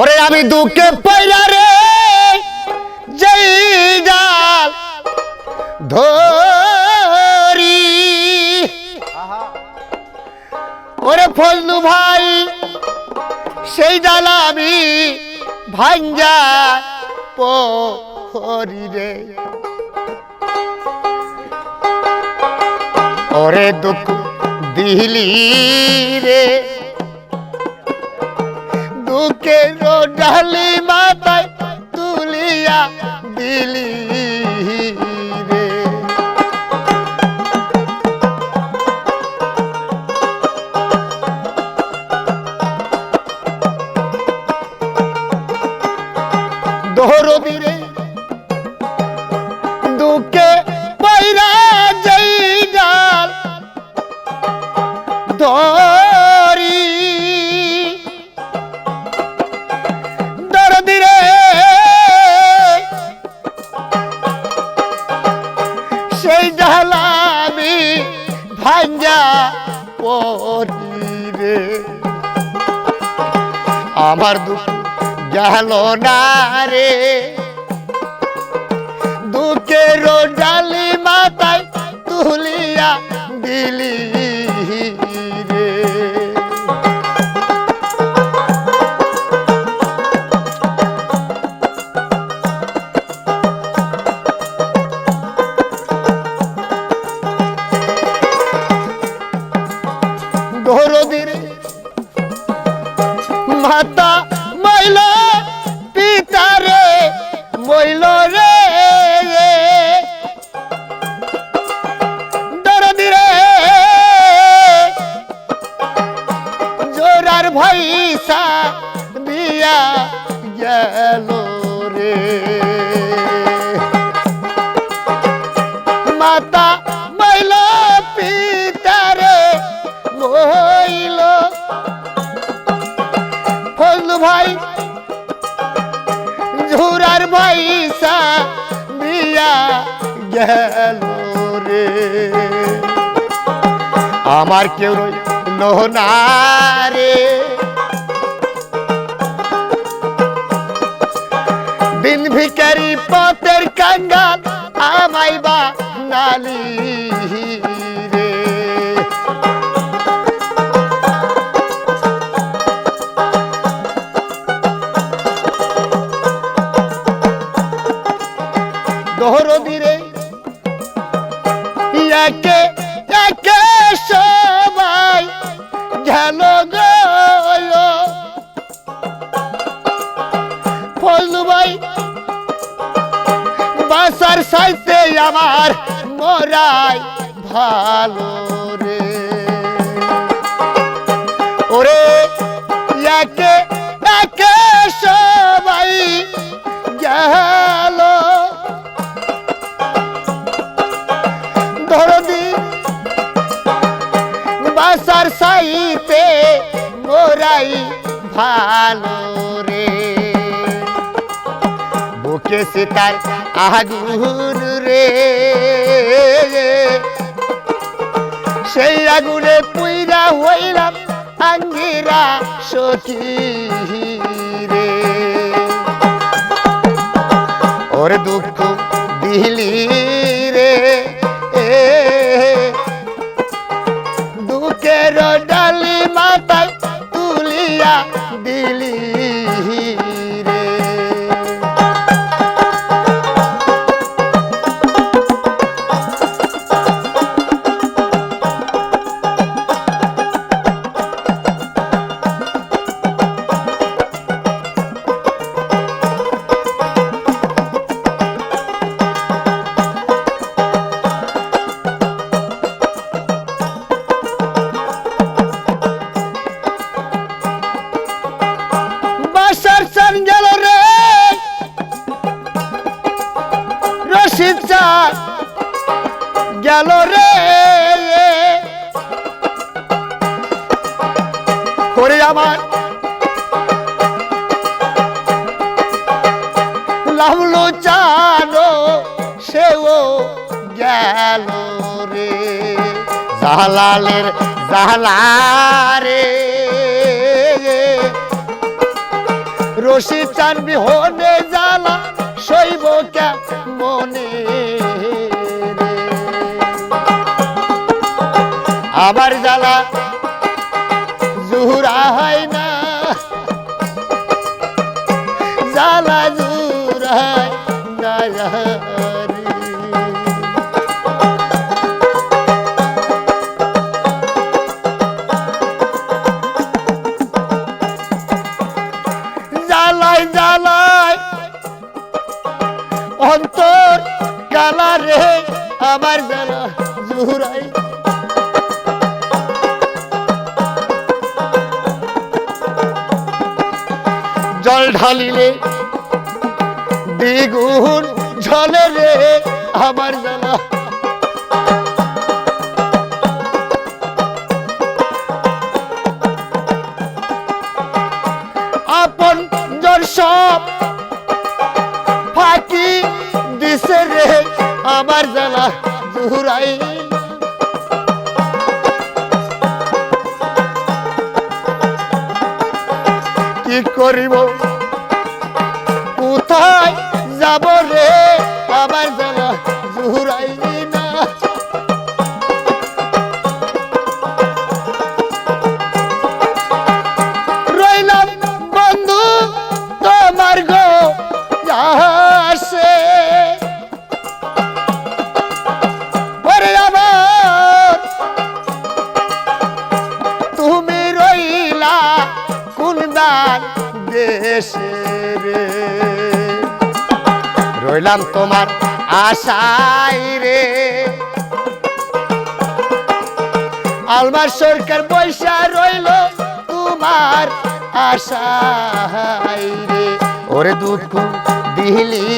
ওরে আমি দুঃখে পয়রা রে, যেই ডাল ধরি। ওরে ফজলু ভাই, সেই ডাল আমি ভাঞ্জা পরি রে। ওরে দুঃখ দিলি রে। দুঃখের ডালি মাথায় তুলিয়া দিলি রে। দোহরবি রে দুঃখে পয়রা যাই ডাল ধরি পরি রে। আমার দুঃখ গেল না রে। দুঃখের ডালি মাথায় তুলিয়া দিলি। মাতা মইল পিতা রে মইল রে জোরার ভাইসা দিয়া গেল রে। রে। আমার কেউ রইল রে। দিন ভিকারি পথের কাঙ্গাল আমাই বা নালি সাইতে আমার মরাই ভালো রে। ওরে, একে একে সবাই গেল। ধরদি বাসার সাইতে মোরাই ভালো রে। বুকে তার আগুন রে। সেই আগুনে পুইরা হইলাম আঙ্গিরা সখী রে। ওর দুঃখ দিলি রে। গেল রে। করে আমার লাভলো চানো সেও গেল রে। জালালের জালা রে রশি টানবি হনে জ্বালা শৈব মনে আবার জ্বালা। জুহুরা হয় না। জ্বালা জুহুরায় না। জ্বালায় জ্বালায় রে। জুহুরাই জল ঢালিলে, দ্বিগুণ ঝলে রে আমার জ্বালা। আপন জন সব ফাঁকি দিছে রে আমার জ্বালা, জুহুরাই। করিব? কোথায় যাব রে? আবার জানা জুহুরাই রইলাম তোমার আশাই রে। আলমার সরকার পয়সা রইল তোমার আশাই রে। ওরে দুঃখ দিলি